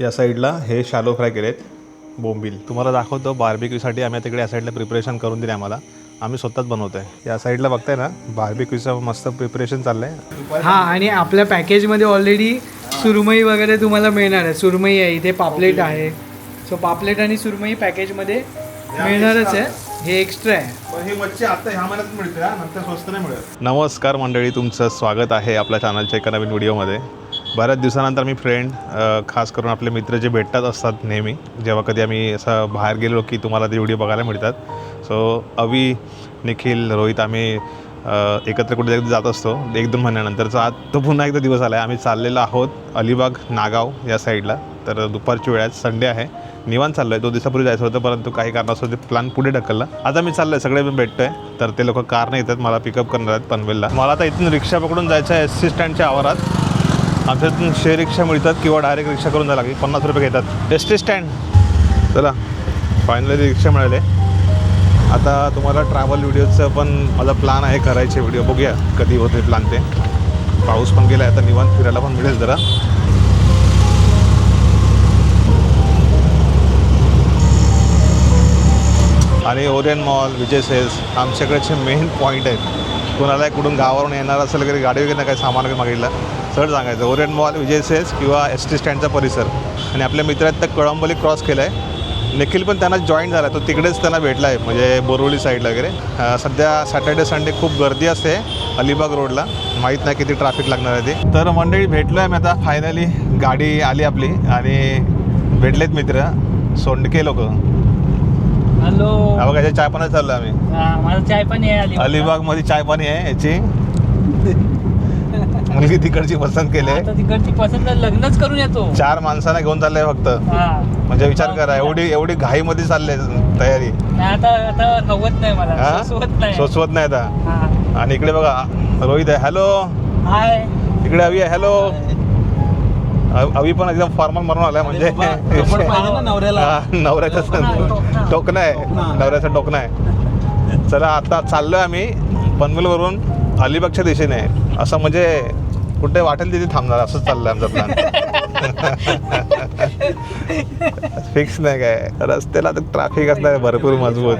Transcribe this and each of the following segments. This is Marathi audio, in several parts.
या साईडला हे शालो फ्राय केलेत बोंबील. तुम्हाला दाखवतो बार्बिक्यूसाठी आम्ही तिकडे या साईडला प्रिपरेशन करून दिले आम्हाला. आम्ही स्वतःच बनवतोय. या साईडला बघताय ना बार्बिक्यूचं मस्त प्रिपरेशन चाललंय. हा आणि आपल्या पॅकेजमध्ये ऑलरेडी सुरमई वगैरे तुम्हाला मिळणार आहे. सुरमई आहे इथे पापलेट आहे. सो पापलेट आणि सुरमई पॅकेजमध्ये मिळणारच आहे. हे एक्स्ट्रा आहे. पण ही मच्छी आता ह्या महिन्यात मिळते नंतर स्वस्त नाही मिळत. नमस्कार मंडळी तुमचं स्वागत आहे आपल्या चॅनलच्या एका नवीन व्हिडिओमध्ये बऱ्याच दिवसानंतर मी फ्रेंड खास करून आपले मित्र जे भेटतात असतात नेहमी जेव्हा कधी आम्ही असं बाहेर गेलो की तुम्हाला ते व्हिडिओ बघायला मिळतात. सो अवी निखिल रोहित आम्ही एकत्र कुठे जात असतो एक दोन महिन्यानंतरचा. आज तो पुन्हा एकदा दिवस आला आहे आम्ही चाललेलो आहोत अलिबाग नागाव या साईडला तर दुपारची वेळ आहे. संडे आहे. निवांत चाललो आहे दोन दिवसापूर्वी जायचं होतं परंतु काही कारणास्तव ते प्लॅन पुढे ढकलला. आता मी चाललो आहे सगळे भेटतो आहे तर ते लोक कारने येतात. मला पिकअप करणार आहेत पनवेलला. मला आता इथून रिक्षा पकडून जायचं आहे एस सी स्टँडच्या आवारात. आमच्या इथून शेअर रिक्षा मिळतात किंवा डायरेक्ट रिक्षा करून जायला लागेल. पन्नास रुपये घेतात. एस टी स्टँड चला फायनली रिक्षा मिळाले. आता तुम्हाला ट्रॅव्हल व्हिडिओचं पण माझा प्लॅन आहे करायचे व्हिडिओ बघूया कधी होते प्लॅन ते. पाऊस पण गेला आहे आता निवांत फिरायला पण मिळेल जरा. आणि ओरियन मॉल विजय सेल्स आमच्याकडचे मेन पॉईंट आहेत. कोणाला कुठून गावावरून येणार असेल वगैरे गाडी वगैरे काही सामान वगैरे मागितलं. सर सांगायचं ओरियन मॉल विजय सेल्स किंवा एस टी स्टँडचा परिसर. आणि आपल्या मित्र आहेत तर कळंबोली क्रॉस केलं आहे निखिल पण त्यांना जॉईन झाला तो तिकडेच त्यांना भेटला आहे म्हणजे बोरवली साईडला वगैरे. सध्या सॅटर्डे संडे खूप गर्दी असते अलिबाग रोडला. माहीत नाही किती ट्रॅफिक लागणार आहे ते. तर मंडळी भेटलो आहे मी आता. फायनली गाडी आली आपली. आणि भेटलेत मित्र. सोंडके लोक. हॅलो. बघा चाय पाण्यात चाललो आम्ही. हा, माझा चाय पण आहे अलिबागमध्ये चाय पाणी आहे याची. मुलगी तिकडची पसंत केली. तिकडची पसंत लग्नच करून येतो. चार माणसांना घेऊन चाललंय फक्त. हा. म्हणजे विचार करा एवढी एवढी घाई मध्ये चालले तयारी. नाही आता आता हवत नाही मला? सोसवत नाही. आता. आणि इकडे बघा रोहित आहे. हॅलो हाय इकडे आहे. हॅलो अवी पण एकदम फॉर्मल मारून आलाय म्हणजे हा, नवऱ्याचा टोकणा, टोकणं आहे. नवऱ्याचा टोकणं आहे. चला आता चाललोय आम्ही पनवेलवरून अलिबागच्या दिशेने. असं म्हणजे कुठे वाटेल तिथे थांबणार असंच चाललंय आमचा प्लॅन फिक्स नाही काय. रस्त्याला तर ट्रॅफिक असणार आहे भरपूर मजबूत.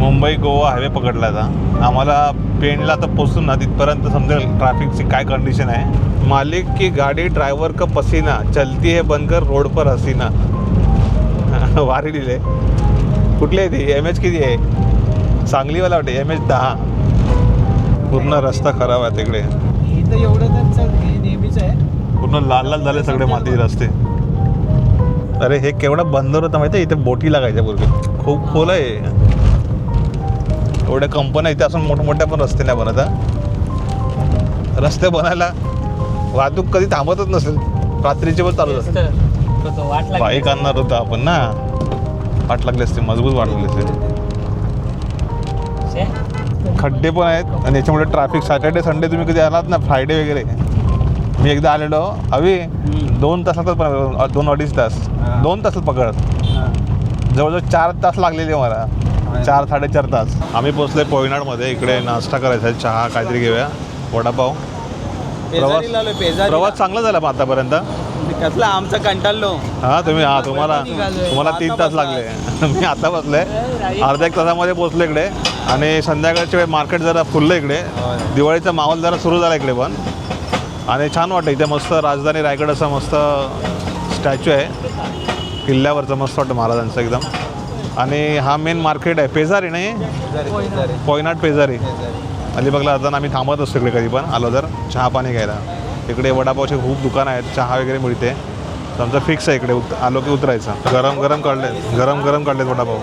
मुंबई गोवा हायवे पकडला आता. आम्हाला पेणला तर पोचून ना तिथपर्यंत समजेल ट्रॅफिकची काय कंडिशन आहे. मालिक की गाडी ड्रायव्हर का पसीना चलती है बनकर रोड पर हसीना. वारी लिहिले कुठली आहे ती? एम एच किती आहे? सांगलीवाला वाटते एम एच दहा. पूर्ण रस्ता खराब आहे तिकडे. पूर्ण लाल लाल झाले सगळे माती रस्ते. अरे हे केवढं बंदर होतं माहिती इथे बोटी लागायच्या पूर्वी. खूप खोल आहे. एवढ्या कंपन्या इथे असून मोठमोठ्या पण रस्ते नाही बनत हा. रस्ते बनायला वाहतूक कधी थांबतच नसेल. रात्रीचे पण चालू. बाईक आणणार होतं आपण ना. वाट लागली असते मजबूत वाट लागली असते. खड्डे पण आहेत आणि याच्यामुळे ट्रॅफिक सॅटर्डे संडे तुम्ही कधी आलात ना? फ्रायडे वगैरे. मी एकदा आलेलो. हवी दोन तासातच दोन अडीच तास. दोन तासात पकडत जवळजवळ चार तास लागलेले मला. चार साडेचार तास. आम्ही पोचले पोयनाडमध्ये इकडे नाश्ता करायचा आहे. चहा काहीतरी घेऊया. वडापाव. प्रवास प्रवास चांगला झाला मग आतापर्यंत. कसला? आमचा कंटाळलो. हा तुम्ही हा तुम्हाला तुम्हाला तीन तास लागले. मी आता बसले अर्ध्या एक तासामध्ये पोचलो इकडे. आणि संध्याकाळच्या वेळ मार्केट जरा फुललं इकडे. दिवाळीचा माहोल जरा सुरू झाला इकडे पण. आणि छान वाटतं इथे मस्त राजधानी रायगड असा मस्त स्टॅच्यू आहे. किल्ल्यावरचं मस्त वाटतं महाराजांचं एकदम. आणि हा मेन मार्केट आहे. पेजारी नाही? पोयनाट पेजारी अलिबागला जाताना आम्ही थांबत असतो इकडे कधी पण. आलो तर चहा पाणी घ्यायला. इकडे वडापावचे खूप दुकानं आहेत. चहा वगैरे मिळते. तर आमचं फिक्स आहे इकडे. उत आलो की उतरायचं. गरम गरम काढले गरम गरम काढलेत वडापाव.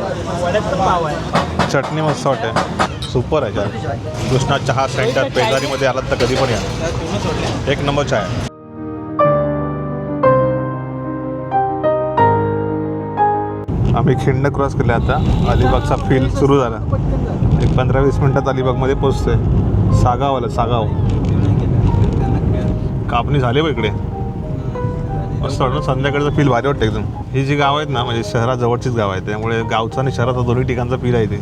चटणी मस्त वाटते. सुपर आहे चहा. कृष्णा चहा सेंटर पेजारीमध्ये आलात तर कधी पण या. एक नंबर चहा आहे. आम्ही खिंड क्रॉस केले आता. अलिबागचा फील सुरू झाला. एक पंधरा वीस मिनटात अलिबागमध्ये पोचतोय सागाव आलं सागाव. कापणी झाली बघ इकडे. मस्त वाटतं संध्याकाळचं फील भारी वाटतं एकदम. ही जी गाव आहेत ना म्हणजे शहराजवळचीच गाव आहेत. त्यामुळे गावचं आणि शहराचा दोन्ही ठिकाणचं फील आहे ते.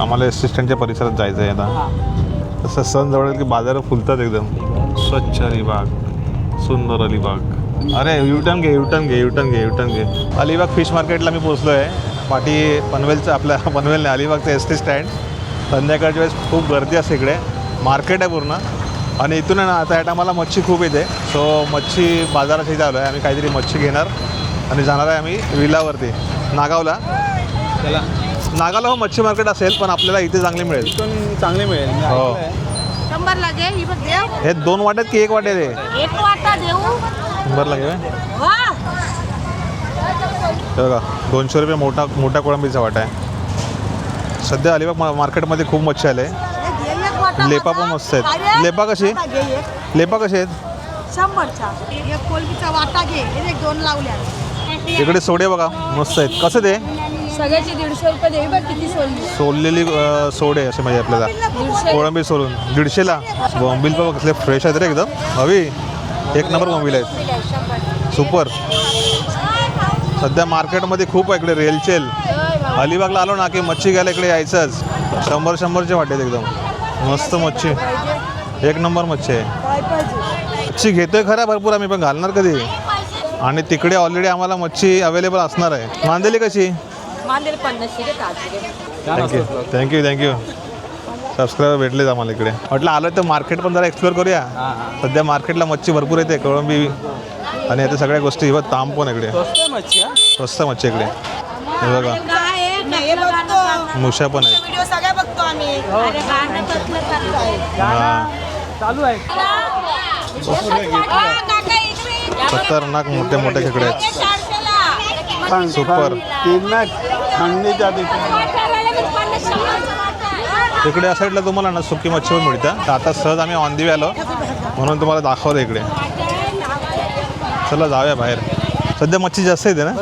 आम्हाला असिस्टंटच्या एस स्टँडच्या परिसरात जायचं आहे आता. तसं सण जवळ की बाजार फुलतात एकदम. स्वच्छ अलिबाग सुंदर अलिबाग अरे युटर्न घे युटर्न घे युटर्न घे युटर्न घे. अलिबाग फिश मार्केटला मी पोचलो आहे पाठी पनवेलचं आपल्या पनवेल नाही अलिबागचं एस टी स्टँड संध्याकाळच्या वेळेस खूप गर्दी असते इकडे. मार्केट आहे पूर्ण. आणि इथून आहे ना आता या टायमाला मच्छी खूप येते. सो मच्छी बाजारात इथे आलो आहे आम्ही काहीतरी मच्छी घेणार. आणि जाणार आहे आम्ही विलावरती नागावला. त्याला नागावला हो मच्छी मार्केट असेल पण आपल्याला इथे चांगली मिळेल. चांगले मिळेल. हो. ऐकलंय. शंभर लागे ही बघ देव. हे दोन वाट्यात की एक वाटे आहे एक वाटा देऊ. शंभर वा. हे बघा दोनशे रुपये मोठा मोठ्या कोळंबीचा वाटा आहे. सध्या अलिबाग मा- मार्केटमध्ये खूप मच्छी आले. घे एक वाटा लेपा पण. मस्त आहेत. लेपा कशी? वाटा घे एक. लेपा कसे आहेत? शंभरचा एक कोलबीचा वाटा घे. हे एक दोन लावल्या इकडे सोडे बघा. मस्त आहेत. कसं ते? सगळ्याचे दीडशे रुपये बघ किती सोललेली अं, सोडे असे म्हणजे आपल्याला. कोळंबी सोडून दीडशेला? बॉम्बिल पण कसले फ्रेश आहेत रे एकदम. हवी? एक नंबर बॉम्बिल आहेत सुपर. सध्या मार्केटमध्ये खूप आहे इकडे रेलचेल अलिबागला आलो ना की मच्छी घ्यायला इकडे यायचंच. शंभर शंभरचे वाटेत एकदम. मस्त मच्छी. एक नंबर मच्छी आहे. मच्छी घेतोय खरा भरपूर आम्ही पण घालणार कधी? आणि तिकडे ऑलरेडी आम्हाला मच्छी अवेलेबल असणार आहे. मांदेली कशी? मांदेल पन्नासशे घे ताजशे घे छान thank you thank you thank you subscriber भेटलेच आम्हाला इकडे. म्हटलं आलं तर मार्केट पण जरा एक्सप्लोर करूया. हां हां. सध्या मार्केटला मच्छी भरपूर येते कोळंबी आणि आता सगळ्या गोष्टी. व ताम पण इकडे. स्वस्त आहे मच्छी हा? स्वस्त मच्छी इकडे. हे बघा. आहे? मुशा पण आहेत व्हिडिओ सगळे बघतो आम्ही. अरे गाणं कसलं करतोय हा. चालू आहे. खतरनाक मोठे मोठे खेकडे आहेत. सुपर थंडीच्या इकडे या साईडला तुम्हाला ना सुकी मच्छी पण मिळतं तर आता सहज आम्ही ऑन दी आलो. म्हणून तुम्हाला दाखवलं इकडे. चला जाऊया बाहेर. सध्या मच्छी जास्त येते ना?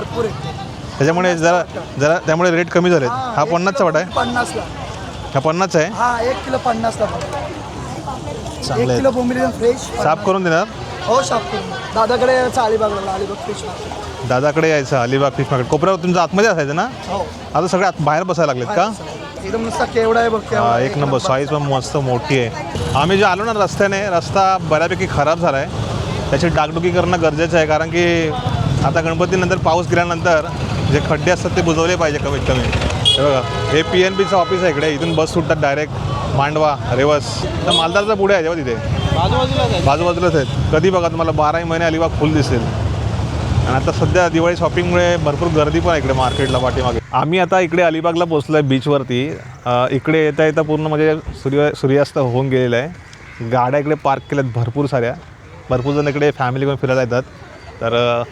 त्याच्यामुळे जरा जरा त्यामुळे रेट कमी झालेत. हा पन्नासचा वाटा आहे. पन्नासला. हा पन्नासचा आहे? हा एक किलो पन्नासला. चांगले किलो आहेत बोंबिल फ्रेश साफ करून देणार? हो शाप करून. दादाकडे अलिबागला अलिबाग फ्रेश दादाकडे यायचं अलिबाग फिश मार्केट कोपऱ्यावर तुमचं आतमध्ये असायचं ना? हो. आता सगळे आत बाहेर बसायला लागलेत का? एकदम नुसता केवढा आहे बघ केवढा हा, आहे, एक नंबर साईज पण मस्त मोठी आहे. आम्ही जे आलो ना रस्त्याने रस्ता बऱ्यापैकी खराब झाला आहे त्याची डागडुगी करणं गरजेचं आहे कारण की आता गणपतीनंतर पाऊस गेल्यानंतर जे खड्डे असतात ते बुजवले पाहिजे कमीत कमी. हे बघा हे पी एन बीचं ऑफिस आहे इकडे इथून बस सुटतात डायरेक्ट मांडवा रेवस तर मालदारचा पुढे आहे जेव्हा तिथे? बाजूबाजूलाच आहे. बाजूबाजूलाच आहेत. कधी बघा तुम्हाला बाराही महिने अलिबाग फुल दिसेल. आणि आता सध्या दिवाळी शॉपिंगमुळे भरपूर गर्दी पण आहे इकडे मार्केटला पाठीमागे. आम्ही आता इकडे अलिबागला पोचलो आहे बीचवरती इकडे येता येता पूर्ण म्हणजे सूर्य सूर्यास्त होऊन गेलेला आहे. गाड्या इकडे पार्क केल्यात भरपूर साऱ्या. भरपूर जण इकडे फॅमिली पण फिरायला येतात. तर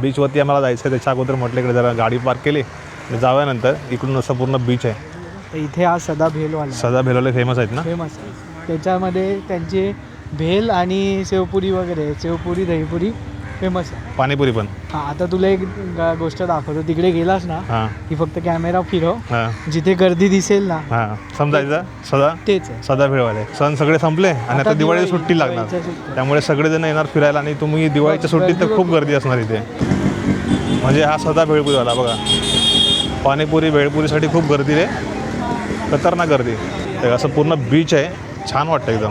बीचवरती आम्हाला जायचं आहे त्याच्या अगोदर म्हटलं इकडे जरा गाडी पार्क केली. आणि जाव्यानंतर इकडून असं पूर्ण बीच आहे. तर इथे हा सदा भेलवाला सदा भेलवले फेमस आहेत ना? फेमस त्याच्यामध्ये त्यांची भेल आणि शेवपुरी वगैरे शेवपुरी दहीपुरी फेमस आहे. पाणीपुरी पण. हा आता तुला एक ग- गोष्ट दाखवतो. तिकडे गेलास ना हां. की फक्त कॅमेरा फिरव हां. जिथे गर्दी दिसेल ना हां. समजायचं? सदा? तेच आहे. सदा भेळवाले सण सगळे संपले आणि आता आता दिवाळी दिवाळी- सुट्टी लागणार. दिवाळीच्या सुट्ट्या. त्यामुळे सगळेजण येणार फिरायला आणि तुम्ही दिवाळीच्या सुट्टीत तर खूप गर्दी असणार इथे. म्हणजे हा सदा भेळपुरीवाला बघा. पाणीपुरी भेळपुरीसाठी खूप गर्दी रे. खतरनाक गर्दी. असं पूर्ण बीच आहे. छान वाटतं एकदम.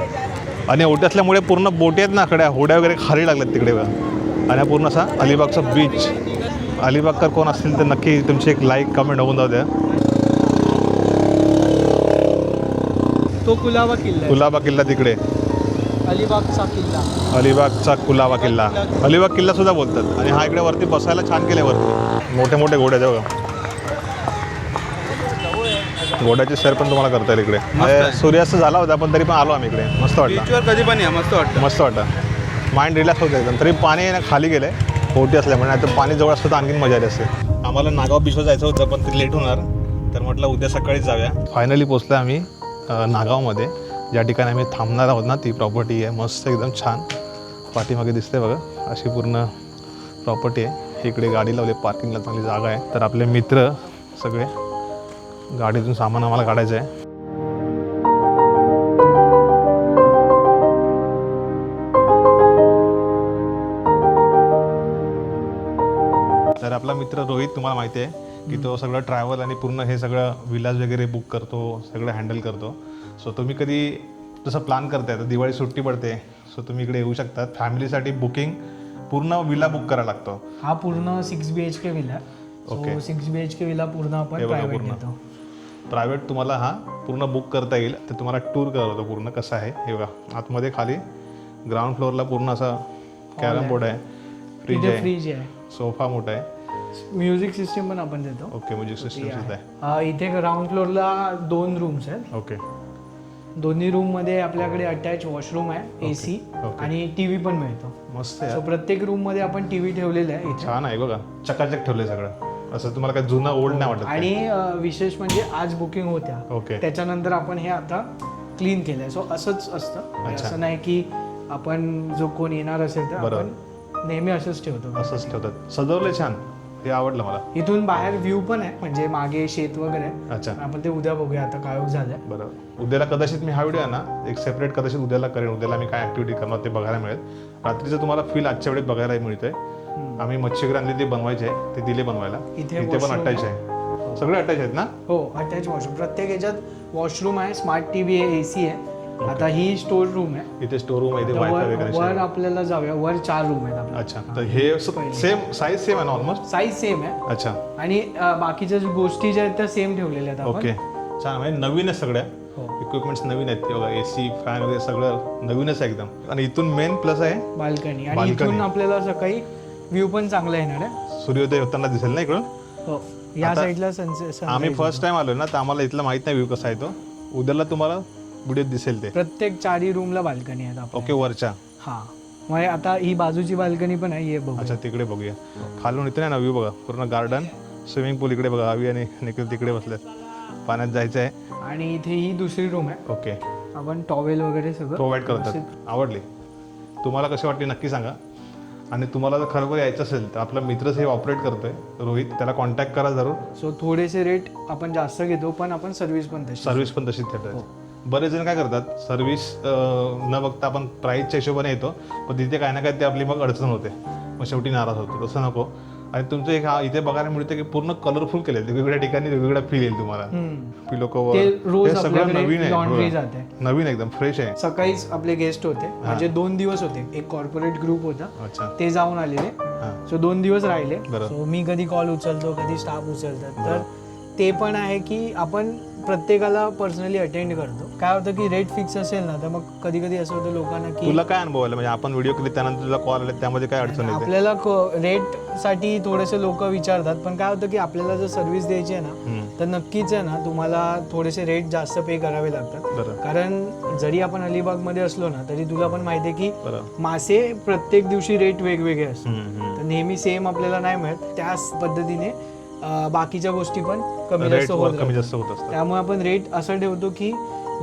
आणि ओटी असल्यामुळे पूर्ण बोटी आहेत ना आकड्या होड्या वगैरे खाली लागल्यात तिकडे बघा. आणि हा पूर्ण असा अलिबागचा बीच अलिबागकर कोण असतील तर नक्की तुमची एक लाईक कमेंट होऊन जाऊ द्या. तो कुलाबा किल्ला. कुलाबा किल्ला तिकडे. अलिबागचा किल्ला. अलिबागचा कुलाबा किल्ला. अलिबाग किल्ला सुद्धा बोलतात. आणि हा इकडे वरती बसायला छान केले वरती. मोठे मोठे घोडे आहेत बघा. घोड्याची सैर पण तुम्हाला करता येईल इकडे. सूर्यास्त झाला होता पण तरी पण आलो आम्ही इकडे. मस्त वाटलं. बीचवर कधी पण या मस्त वाटतं. मस्त वाटतं माइंड रिलॅक्स होतं एकदम तरी पाणी ना खाली गेलं आहे ओटी असल्यामुळे. नाही तर पाणी जवळ असतं तर आणखीन मजा आली असते आम्हाला नागाव बीचवर जायचं होतं पण ते लेट होणार. तर म्हटलं उद्या सकाळीच जाऊया. फायनली पोचलो आम्ही नागावमध्ये. ज्या ठिकाणी आम्ही थांबणार आहोत ना ती प्रॉपर्टी आहे. मस्त एकदम छान. पाठीमागे दिसते बघा. अशी पूर्ण प्रॉपर्टी आहे. इकडे गाडी लावली पार्किंगला चांगली जागा आहे. तर आपले मित्र सगळे गाडीतून सामान आम्हाला काढायचं आहे. आपला मित्र रोहित तुम्हाला माहिती आहे की तो सगळं ट्रॅव्हल आणि पूर्ण हे सगळं विलाज वगैरे बुक करतो सगळं हँडल करतो. सो तुम्ही कधी जसं प्लॅन करताय तर दिवाळी सुट्टी पडते सो तुम्ही इकडे येऊ शकतात. फॅमिलीसाठी बुकिंग पूर्ण विला बुक करायला लागतो. हा पूर्ण six B H K villa. So six B H K villa पूर्ण आपण प्रायव्हेट पूर्ण. घेतो. प्रायव्हेट तुम्हाला हा पूर्ण बुक करता येईल. तर तुम्हाला टूर करतो पूर्ण कसं आहे. हे बघा आतमध्ये खाली ग्राउंड फ्लोअरला पूर्ण असा कॅरम बोर्ड आहे. फ्रीज तिथे आहे. फ्रीज आहे. सोफा मोठा आहे. म्युझिक सिस्टीम पण आपण देतो. ओके म्युझिक सिस्टम सुद्धा आहे. अ, इथे ग्राउंड फ्लोअरला दोन रूम्स आहेत. ओके. दोन्ही रूममध्ये आपल्याकडे अटॅच वॉशरूम आहे एसी. आणि टीव्ही पण मिळतो. मस्त आहे सो प्रत्येक रूममध्ये आपण टीव्ही ठेवलेला आहे इथे. छान आहे बघा. चकाचक ठेवलंय सगळं. असं तुम्हाला काय जुनं ओल्ड नाही वाटत आणि अ, विशेष म्हणजे आज बुकिंग होत्या. ओके. त्याच्यानंतर आपण हे आता क्लीन केलंय. सो असंच असतं. म्हणजे अच्छा. असं नाही की आपण जो कोण येणार असेल तर बरोबर. आपण नेहमी असंच ठेवतो. असंच ठेवतात. सजवलंय छान. हे आवडलं मला. इथून बाहेर व्ह्यू पण आहे म्हणजे मागे शेत वगैरे. आहे. अच्छा आपण ते उद्या बघूया आता काय झालंय. बरं. उद्याला कदाचित मी हा व्हिडिओ आहे ना एक सेपरेट कदाचित उद्याला करेन. उद्याला मी काय ऍक्टिव्हिटी करणार ते बघायला मिळेल. रात्रीचं तुम्हाला फील आजच्या वेळेत बघायला मिळतंय. आम्ही मच्छीगर आणली ते बनवायचे ते दिले बनवायला. इथे इथे पण washroom अटॅच आहे. सगळे अटॅच आहेत ना? हो अटॅच वॉशरूम प्रत्येक याच्यात वॉशरूम आहे स्मार्ट टीव्ही आहे एसी आहे. आता ही स्टोर रूम आहे. इथे स्टोर रूम आहे इथे तर वायफाय वर. आपल्याला जाऊया वर चार रूम आहेत आपल्या अच्छा तर हे सेम साईज सेम आहे ना ऑलमोस्ट साईज सेम आहे. अच्छा. आणि अ, बाकीच्या ज्या गोष्टी ज्या आहेत त्या सेम ठेवलेल्या आहेत आपण. ओके छान म्हणजे नवीन आहे सगळ्या. हो. इक्विपमेंट्स नवीन आहेत ते बघा ए सी फॅन वगैरे सगळं नवीनच आहे एकदम. आणि इथून मेन प्लस आहे बाल्कनी. आणि Balcony. इथून आपल्याला सकाळी व्ह्यू पण चांगला येणार आहे. सूर्योदय होताना दिसेल ना इकडून हो. या साईडला आम्ही फर्स्ट टाइम आलो ना तर आम्हाला इथला माहीत नाही व्ह्यू कसा आहे तो. उद्याला तुम्हाला व्हिडिओ दिसेल ते. प्रत्येक चारही रूमला बाल्कनी आहेत ओके वरच्या. हा. मग आता ही बाजूची बाल्कनी पण आहे ये बघू अच्छा तिकडे बघूया. खालून इथे नाही ना व्ह्यू बघा. पूर्ण गार्डन स्विमिंग पूल इकडे बघा. आवी आणि निखिल तिकडे बसलेत. पाण्यात जायचं आहे आणि इथे ही दुसरी रूम आहे. ओके. आपण टॉवेल वगैरे सगळं प्रोव्हाइड करतात. आवडली. तुम्हाला कशी वाटली नक्की सांगा. आणि तुम्हाला जर खरोखर यायचं असेल तर आपला मित्रच हे ऑपरेट करतोय रोहित. त्याला कॉन्टॅक्ट करा जरूर. सो थोडेसे रेट आपण जास्त घेतो पण आपण सर्व्हिस पण तशी सर्व्हिस पण तशीच देतात बरेच जण काय करतात सर्व्हिस न बघता आपण प्राईसच्या हिशोबाने येतो पण तिथे काय ना काय ते आपली मग अडचण होते. मग शेवटी नाराज होतो. तसं नको. आणि तुमचं एक हा इथे बघायला मिळतं की पूर्ण कलरफुल केले वेगवेगळ्या ठिकाणी वेगवेगळा फील येईल तुम्हाला. पिलो कवर हे सगळं नवीन आहे. नवीन एकदम फ्रेश आहे. सकाळीच आपले गेस्ट होते. म्हणजे दोन दिवस होते. एक कॉर्पोरेट ग्रुप होता. अच्छा. ते जाऊन आलेले. सो दोन दिवस राहिले. मी कधी कॉल उचलतो कधी स्टाफ उचलतात. तर ते पण आहे की आपण प्रत्येकाला पर्सनली अटेंड करतो. काय होतं की रेट फिक्स असेल ना तर मग कधी कधी असं होतं लोकांना की तुला काय अनुभव आला? म्हणजे आपण व्हिडिओ केले त्यानंतर तुला कॉल आले त्यामध्ये काय अडचण येते? आपल्याला रेटसाठी थोडेसे लोक विचारतात पण काय होतं की आपल्याला जर सर्व्हिस द्यायची आहे ना हम्म. तर नक्कीच आहे ना तुम्हाला थोडेसे रेट जास्त पे करावे लागतात. बरं. कारण जरी आपण अलिबागमध्ये असलो ना तरी तुला पण माहिती आहे की बरं. मासे प्रत्येक दिवशी रेट वेगवेगळे असतात. हम्म, हम्म. तर नेहमी सेम आपल्याला नाही मिळत. त्याच पद्धतीने बाकीच्या गोष्टी पण कमी जास्त होत कमी. जास्त होत असतात. त्यामुळे आपण रेट असं ठेवतो की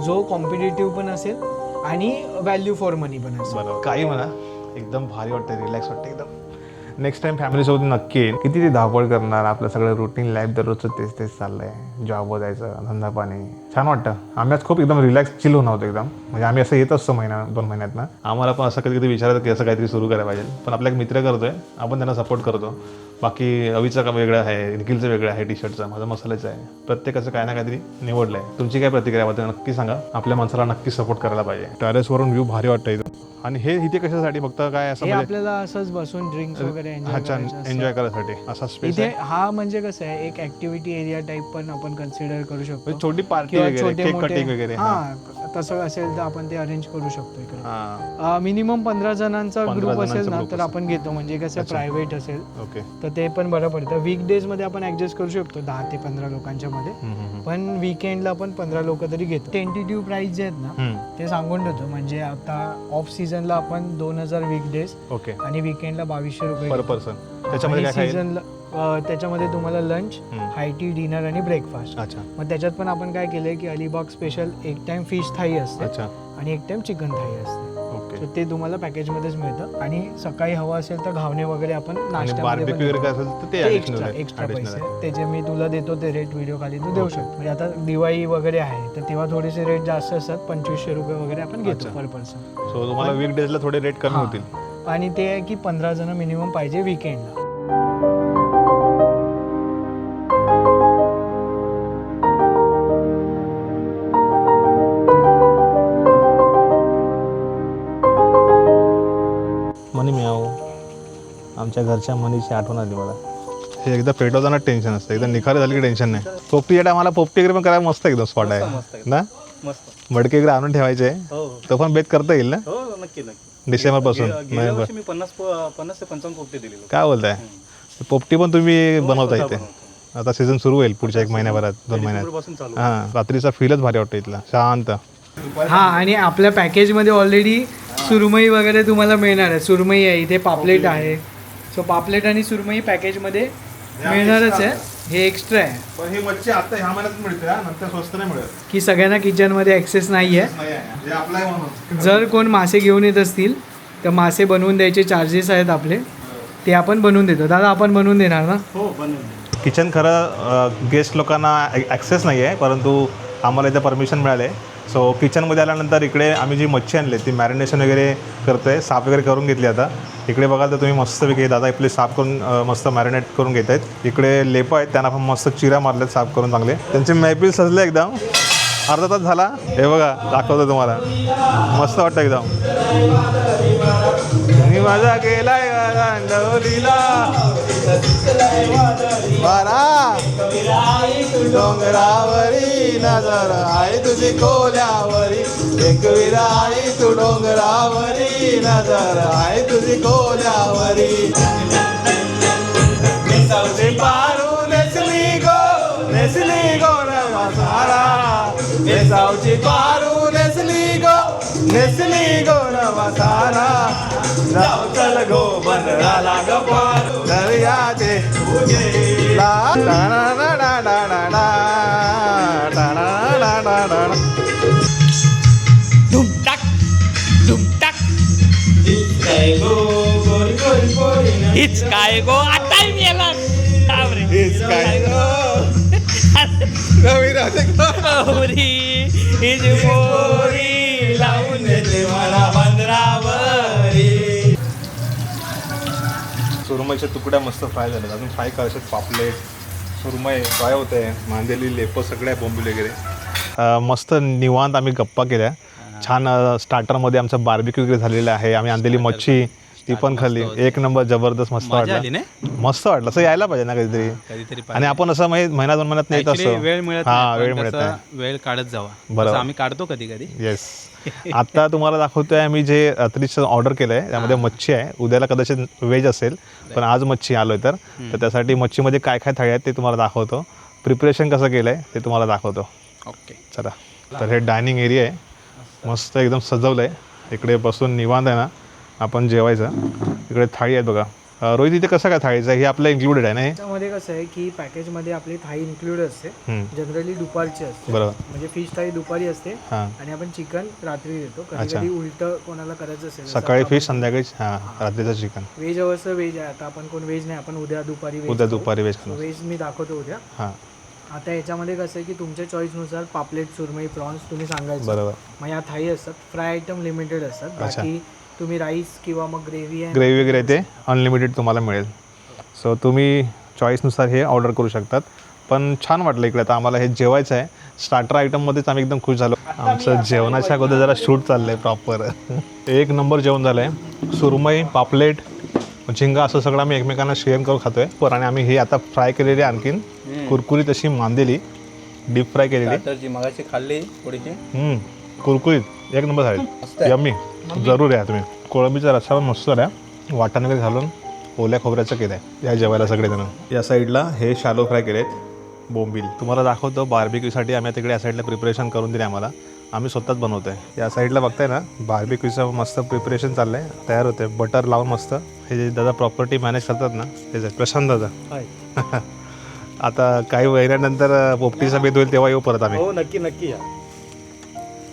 जो कॉम्पिटेटिव्ह पण असेल आणि व्हॅल्यू फॉर मनी पण असेल. बरोबर. काही म्हणा. एकदम भारी वाटतं रिलॅक्स वाटतं एकदम. नेक्स्ट टाइम फॅमिलीसोबत नक्की येईल. किती ती धावपळ करणार आपलं सगळं रुटीन लाईफ दररोजचं तेच तेच चाललंय. जॉबवर जायचं धंदा पाणी. छान वाटतं. आम्ही आज खूप एकदम रिलॅक्स चिल होणार होतो एकदम. म्हणजे आम्ही असं येत असतो महिना दोन महिन्यात ना. आम्हाला पण असं कधी कधी विचारतं की असं काहीतरी सुरू करायला पाहिजे. पण आपला एक मित्र करतोय. आपण त्यांना सपोर्ट करतो. बाकी अवीचं का वेगळं आहे निखिलचं वेगळं आहे टी शर्टचं माझं मसाल्याचं आहे. प्रत्येकाचं काय ना काहीतरी निवडलं आहे तुमची काय प्रतिक्रिया आहे नक्की सांगा. आपल्या माणसाला नक्की सपोर्ट करायला पाहिजे. टेरेसवरून व्ह्यू भारी वाटतं इथं. आणि हे इथे कशासाठी फक्त काय असं हे म्हणजे आपल्याला असंच बसून ड्रिंक्स वगैरे एन्जॉय अच्छा करायचं असतं. एन्जॉय करायसाठी असा स्पेस इथे हा म्हणजे कसं आहे एक ऍक्टिव्हिटी एरिया टाइप पण आपण कन्सिडर करू शकतो छोटी पार्टी किंवा वगैरे छोटे केक मोठे कटिंग वगैरे हा. हा तसं असेल तर आपण ते अरेंज करू शकतो इकडे. मिनिमम पंधरा जणांचा 15 ग्रुप असेल ना तर आपण घेतो. म्हणजे कसं प्रायव्हेट असेल तर ते पण बरं पडतं. वीकडेजमध्ये आपण ऍडजस्ट करू शकतो दहा ते पंधरा लोकांच्या मध्ये. पण विकेंडला आपण पंधरा लोक तरी घेतो. टेंटेटिव्ह प्राइस जे आहेत ना. ते सांगून देतो. म्हणजे आता ऑफ सीझनला आपण दोन हजार वीकडेज ओके. आणि विकेंडला बावीसशे रुपये पर. पर्सन त्याच्यामध्ये सीझनला त्याच्यामध्ये तुम्हाला लंच हम्म. हायटी डिनर आणि ब्रेकफास्ट अच्छा. मग त्याच्यात पण आपण काय केलंय की अलिबाग स्पेशल एक टाइम फिश थाई असते अच्छा. आणि एक टाइम चिकन थाई असते. ओके तर ते तुम्हाला पॅकेजमध्येच मिळतं. आणि सकाळी हवं असेल तर घावणे वगैरे आपण आणि नाश्त्यामध्ये बार्बेक्यू पण वगैरे देतो. काय असेल तर ते एक्स्ट्रा पैसे. त्याचे मी तुला देतो ते रेट व्हिडिओ खाली तू देऊ शकतो. म्हणजे आता दिवाळी वगैरे आहे तर तेव्हा थोडेसे रेट जास्त असतात. पंचवीसशे रुपये वगैरे आपण घेतो अच्छा. पर पर्सन सो तुम्हाला वीक डेजला थोडे रेट कमी. होतील. आणि ते आहे की पंधरा जण मिनिमम पाहिजे विकेंडला आमच्या घरच्या मनीची आठवण आली मला हे एकदा पेटवताना टेन्शन असतं. एकदा निखारे झाली की टेन्शन नाही. पोपटीच्या टायमाला पोपटी वगैरे पण करायला मस्त एकदम स्पॉट आहे. ना? मस्त. मडके वगैरे आणून ठेवायचे. हो तो पण बेत करता येईल ना? हो नक्की नक्की. डिसेंबरपासून पन्नास पन्नास ते पंचावन्न काय बोलताय? पोपटी पण तुम्ही बनवता इथे. आता सीझन सुरू होईल पुढच्या एक महिन्याभरात दोन महिन्यात. हां रात्रीचा फीलच भारी वाटतो इथला. शांत. हा आणि आपल्या पॅकेजमध्ये ऑलरेडी सुरमई वगैरे तुम्हाला मिळणार आहे. सुरमई आहे इथे पापलेट आहे. सो पापलेट आणि सुरमई पॅकेजमध्ये मिळणारच आहे. हे एक्स्ट्रा आहे. पण ही मच्छी आता ह्या महिन्यात मिळते नंतर स्वस्त नाही मिळत. की सगळ्यांना किचनमध्ये ॲक्सेस नाही आहे नाही आहे जे आपला आहे म्हणून जर कोण मासे घेऊन येत असतील तर मासे बनवून द्यायचे चार्जेस आहेत आपले. ते आपण बनवून देतो. दादा आपण बनवून देणार ना? हो बनवून किचन खरं गेस्ट लोकांना ॲक्सेस नाही आहे परंतु आम्हाला इथे परमिशन मिळाले. सो किचनमध्ये आल्यानंतर इकडे आम्ही जी मच्छी आणली ती मॅरिनेशन वगैरे करतो आहे साफ वगैरे करून घेतली आता. इकडे बघाल तर तुम्ही मस्तपैकी दादा आपले साफ करून मस्त मॅरिनेट करून घेत आहेत. इकडे लेपं आहेत त्यांना पण मस्त चिरा मारल्यात साफ करून चांगले. त्यांची महफिल सजले एकदम. अर्धा तास झाला. हे बघा दाखवतो तुम्हाला. मस्त वाटतं एकदम. मी माझा गेला डोंगरावरी नजर आहे तुझी कोल्यावरी एक विराई तू डोंगरावरी नजर आहे तुझी कोल्यावरी सावची पारू नेसली गो नेसली गो सारा नेसावची पारू नेसली गो नेसली गो सारा जाऊ चल गो बनराला ग पारू दर्याचे ला ला ला ला ला ला ला ला ला ला ला ला ला. हीच काय गो आता हीच पोरी सुरमईच्या तुकड्या मस्त फ्राय झाल्यात अजून फ्राय करायचे पापलेट सुरमई फ्राय होते मांदेली लेपं सगळ्या बोंबील वगैरे. मस्त निवांत आम्ही गप्पा केल्या. छान स्टार्टरमध्ये आमचं बार्बिक्यू वगैरे झालेलं आहे. आम्ही आणलेली मच्छी ती पण खाल्ली. एक नंबर जबरदस्त मस्त वाटलं? मस्त वाटलं. असं यायला पाहिजे ना कधीतरी. आणि आपण असं महिना दोन महिन्यात नाही वेळ मिळत हा वेळ मिळत वेळ काढत जावा. तसं आम्ही काढतो कधी कधी. येस आता तुम्हाला दाखवतोय आम्ही जे रात्रीचं ऑर्डर केलं आहे त्यामध्ये मच्छी आहे. उद्याला कदाचित व्हेज असेल पण आज मच्छी आलो आहे तर तर त्यासाठी मच्छीमध्ये काय काय थाळी आहेत ते तुम्हाला दाखवतो. प्रिपरेशन कसं केलं आहे ते तुम्हाला दाखवतो. ओके. चला. तर हे डायनिंग एरिया आहे. मस्त एकदम सजवलं आहे इकडे बसून निवांत आहे ना. आपण जेवायचं. इकडे थाळी आहेत बघा. रोहित इथे कसं काय थाळीचं हे आपलं इन्क्लुडेड आहे ना हे? त्याच्यामध्ये कसं आहे की पॅकेजमध्ये आपली थाळी इन्क्लूड असते. हम्म, जनरली दुपारची असते. बरोबर. म्हणजे फिश थाळी दुपारी असते हां. आणि आपण चिकन रात्री देतो. कधी अच्छा. कधी उलट कोणाला करायचं असेल सकाळी फिश संध्याकाळी हां रात्रीचं चिकन व्हेज अवस्था व्हेज आहे. आता आपण कोण व्हेज नाही आपण उद्या दुपारी उद्या दुपारी वेज खाणार. व्हेज मी दाखवतो उद्या. हां. आता याच्यामध्ये कसं आहे की तुमच्या चॉईसनुसार पापलेट सुरमई प्रॉन्स तुम्ही सांगायचं. बरोबर. मग या थाळी असतात. फ्राय आयटम लिमिटेड असतात. बाकी तुम्ही राईस किंवा मग ग्रेव्ही आहे ग्रेव्ही वगैरे ते. अनलिमिटेड तुम्हाला मिळेल. सो तुम्ही चॉईसनुसार हे ऑर्डर करू शकतात. पण छान वाटलं इकडे. आता आम्हाला हे जेवायचं आहे. स्टार्टर आयटममध्येच आम्ही एकदम खुश झालो. आमचं जेवणाच्या अगोदर जरा शूट चाललं आहे प्रॉपर एक नंबर जेवण झालं आहे सुरमई पापलेट झिंगा असं सगळं आम्ही एकमेकांना शेअर करून खातो आहे पण आणि आम्ही हे आता फ्राय केलेली आणखीन कुरकुरीत अशी मांदेली. डीप फ्राय केलेली. मगाशी खाल्ली थोडीशी कुरकुरीत. एक नंबर झाले. यम्मी जरूर या तुम्ही. कोळंबीचा रस्सा पण मस्त झाला वाटण वगैरे घालून ओल्या खोबऱ्याचं केलं आहे या जेवायला सगळेजण. या साईडला हे शालो फ्राय केलेत. बोंबील. तुम्हाला दाखवतो बार्बिक्यूसाठी आम्ही तिकडे या साईडला प्रिपरेशन करून दिले आम्हाला. आम्ही स्वतःच बनवतो आहे या साईडला बघताय ना बार्बिक्यूचं मस्त प्रिपरेशन चाललं आहे तयार होते बटर लावून मस्त. हे जे दादा प्रॉपर्टी मॅनेज करतात ना ते जे प्रशांत दादा. आता काही महिन्यानंतर पोपटीचा बेद होईल तेव्हा येऊ परत आम्ही. हो नक्की नक्की या.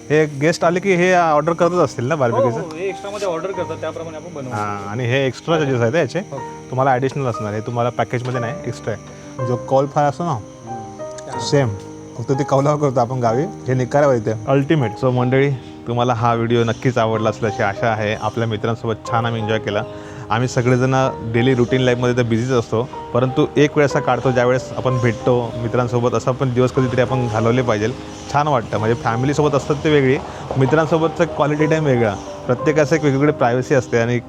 हे गेस्ट आले की हे ऑर्डर करतच असतील ना बार्बिक्यूचं हो, हे एक्स्ट्रा मध्ये ऑर्डर करतात त्याप्रमाणे आपण बनवू हां आणि हे एक्स्ट्रा चार्जेस आहेत याचे? तुम्हाला ॲडिशनल असणार आहे. तुम्हाला पॅकेजमध्ये नाही एक्स्ट्रा आहे. जो कॉल फ्राय असतो ना सेम फक्त ते कौलावर करतो आपण गावी. हे निकाऱ्यावर येते. अल्टिमेट सो मंडळी तुम्हाला हा व्हिडिओ नक्कीच आवडला असल्याची आशा आहे. आपल्या मित्रांसोबत छान आम्ही एन्जॉय केला. आम्ही सगळेजण डेली रुटीन लाईफमध्ये तर बिझीच असतो. परंतु एक वेळ असा काढतो ज्यावेळेस आपण भेटतो मित्रांसोबत असं पण दिवस कधीतरी आपण घालवले पाहिजे. छान वाटतं. म्हणजे फॅमिलीसोबत असतात ते वेगळी मित्रांसोबतचं क्वालिटी टाईम वेगळा. प्रत्येकाचं एक वेगवेगळी प्रायव्हसी असते आणि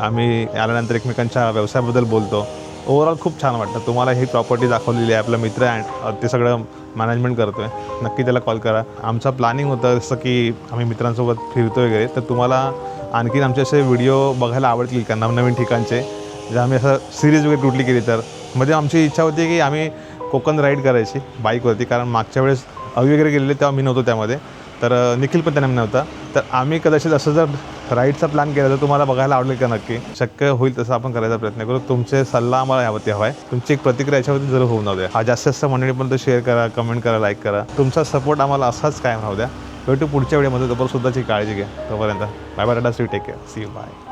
आम्ही आल्यानंतर एकमेकांच्या व्यवसायाबद्दल बोलतो. ओव्हरऑल खूप छान वाटतं. तुम्हाला ही प्रॉपर्टी दाखवलेली आहे. आपला मित्र अँड ते सगळं मॅनेजमेंट करतो आहे नक्की त्याला कॉल करा. आमचं प्लॅनिंग होतं जसं की आम्ही मित्रांसोबत फिरतो वगैरे तर तुम्हाला आणखीन आमचे असे व्हिडिओ बघायला आवडतील का नवनवीन ठिकाणचे? जर आम्ही असं सिरीज वगैरे कुठली केली तर? मध्ये आमची इच्छा होती की आम्ही कोकण राईड करायची बाईकवरती कारण मागच्या वेळेस अवी वगैरे गेलेले तेव्हा मी नव्हतो त्यामध्ये. तर निखिल पण त्यांना नव्हता. तर आम्ही कदाचित असं जर राईडचा प्लॅन केला तर तुम्हाला बघायला आवडेल का नक्की? शक्य होईल तसं आपण करायचा प्रयत्न करू. तुमचे सल्ला आम्हाला यावरती हवा आहे तुमची एक प्रतिक्रिया याच्यावरती जरूर होऊन जाऊ द्या हा जास्तीत जास्त मंडळीपर्यंत शेअर करा कमेंट करा लाईक करा. तुमचा सपोर्ट आम्हाला असाच कायम राहू द्या. भेटू पुढच्या वेळेमध्ये. तोपर्यंत काळजी घ्या तोपर्यंत. Bye bye Tata see take care see you bye